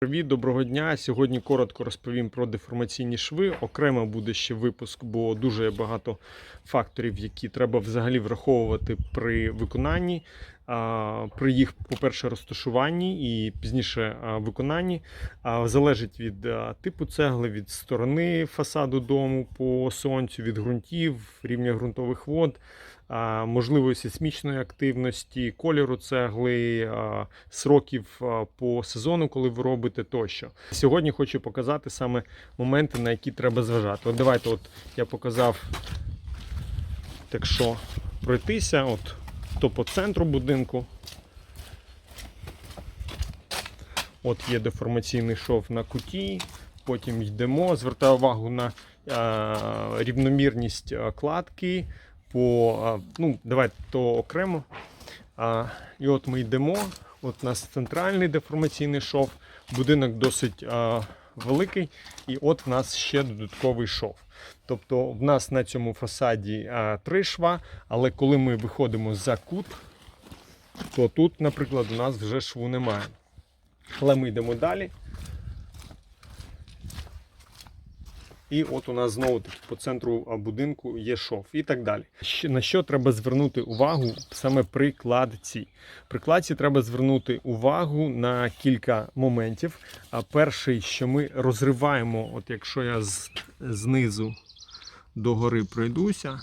Привіт, доброго дня. Сьогодні коротко розповім про деформаційні шви. Окремо буде ще випуск, бо дуже багато факторів, які треба взагалі враховувати при виконанні, при їх, по-перше, розташуванні і пізніше виконанні. Залежить від типу цегли, від сторони фасаду дому по сонцю, від ґрунтів, рівня ґрунтових вод. Можливої сейсмічної активності, кольору цегли, сроків по сезону, коли ви робите тощо. Сьогодні хочу показати саме моменти, на які треба зважати. От давайте, от я показав, так що пройтися, от то по центру будинку. От є деформаційний шов на куті, потім йдемо. Звертаю увагу на е, рівномірність е, кладки. По, е, ну, давайте то окремо. А, і от ми йдемо. От у нас центральний деформаційний шов, будинок досить а, великий, і от в нас ще додатковий шов. Тобто в нас на цьому фасаді а, три шва, але коли ми виходимо за кут, то тут, наприклад, у нас вже шву немає. Але ми йдемо далі. І от у нас знову таки по центру будинку є шов і так далі. На що треба звернути увагу саме при кладці? При кладці треба звернути увагу на кілька моментів. А перший, що ми розриваємо, от якщо я з, знизу до гори пройдуся,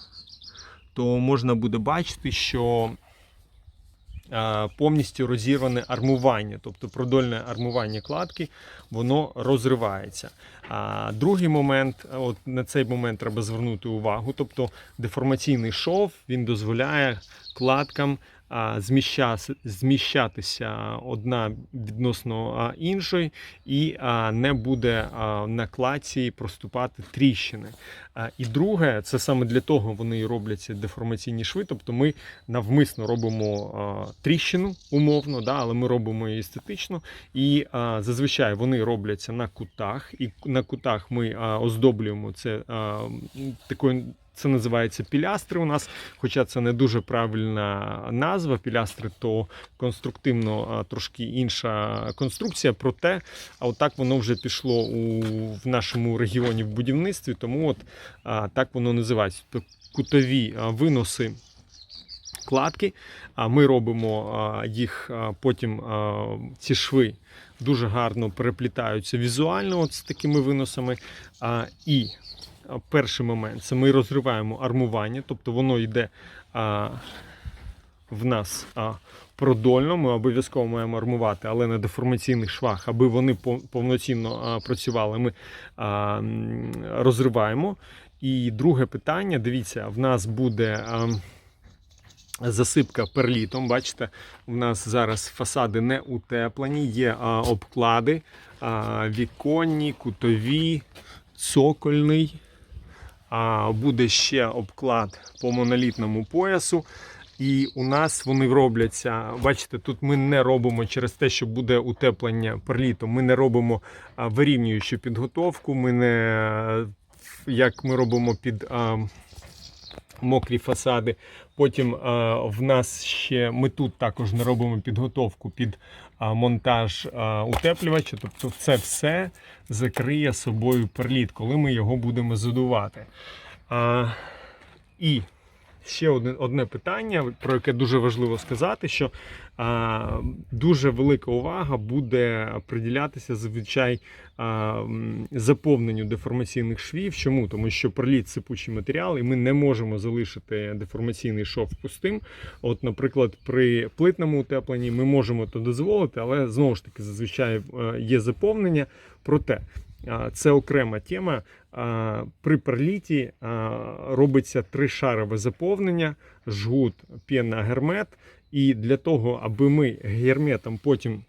то можна буде бачити, що повністю розірване армування, тобто продольне армування кладки, воно розривається. А другий момент, от на цей момент треба звернути увагу. Тобто деформаційний шов він дозволяє кладкам зміщатися одна відносно іншої, і не буде на кладці проступати тріщини. І друге, це саме для того вони і робляться деформаційні шви. Тобто ми навмисно робимо тріщину умовно, да, але ми робимо її естетично. І зазвичай вони робляться на кутах, і на кутах ми оздоблюємо це такою. Це називається пілястри у нас, хоча це не дуже правильна назва. Пілястри то конструктивно трошки інша конструкція. Проте, а отак воно вже пішло у, в нашому регіоні в будівництві, тому от а, так воно називається. Тобто кутові виноси кладки. А ми робимо їх потім ці шви дуже гарно переплітаються візуально от з такими виносами. І перший момент це ми розриваємо армування, тобто воно йде а, в нас а, продольно. Ми обов'язково маємо армувати, але на деформаційних швах, аби вони повноцінно а, працювали, ми а, розриваємо. І друге питання: дивіться, в нас буде. А, Засипка перлітом. Бачите, у нас зараз фасади не утеплені, є а, обклади, а, віконні, кутові, цокольний. Буде ще обклад по монолітному поясу. І у нас вони робляться. Бачите, тут ми не робимо через те, що буде утеплення перлітом. Ми не робимо вирівнюючу підготовку. Ми не як ми робимо під мокрі фасади. Потім а, в нас ще ми тут також не робимо підготовку під а, монтаж а, утеплювача. Тобто це все закриє собою перліт, коли ми його будемо задувати. І ще одне, одне питання, про яке дуже важливо сказати, що а, дуже велика увага буде приділятися зазвичай а, заповненню деформаційних швів. Чому? Тому що проліт сипучий матеріал, і ми не можемо залишити деформаційний шов пустим. От, наприклад, при плитному утепленні ми можемо то дозволити, але знову ж таки зазвичай е, є заповнення. Проте це окрема тема. При проліті а, робиться тришарове заповнення, жгут, піна, гермет. І для того, аби ми герметом потім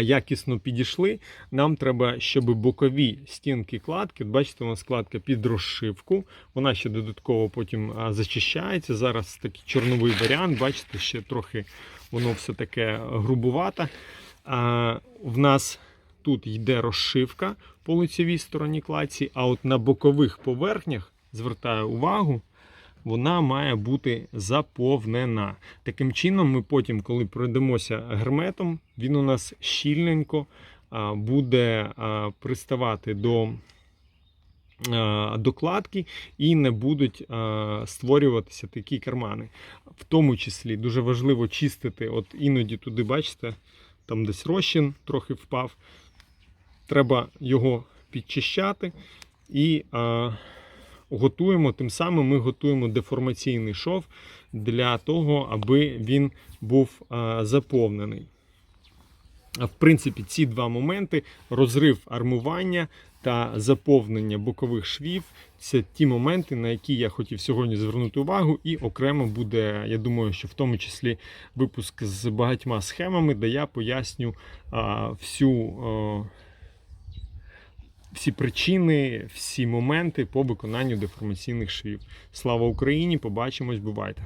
якісно підійшли, нам треба, щоб бокові стінки кладки, бачите, у нас кладка під розшивку, вона ще додатково потім зачищається. Зараз такий чорновий варіант, бачите, ще трохи воно все таке грубувате. В нас тут йде розшивка по лицевій стороні кладці, а от на бокових поверхнях, звертаю увагу, вона має бути заповнена. Таким чином, ми потім, коли пройдемося герметом, він у нас щільненько буде приставати до докладки і не будуть створюватися такі кармани. В тому числі дуже важливо чистити, от іноді туди, бачите, там десь розчин трохи впав. Треба його підчищати і а, готуємо. Тим самим ми готуємо деформаційний шов для того, аби він був а, заповнений. В принципі, ці два моменти розрив армування та заповнення бокових швів це ті моменти, на які я хотів сьогодні звернути увагу, і окремо буде, я думаю, що в тому числі випуск з багатьма схемами, де я поясню а, всю. а, всі причини, всі моменти по виконанню деформаційних швів. Слава Україні! Побачимось, бувайте!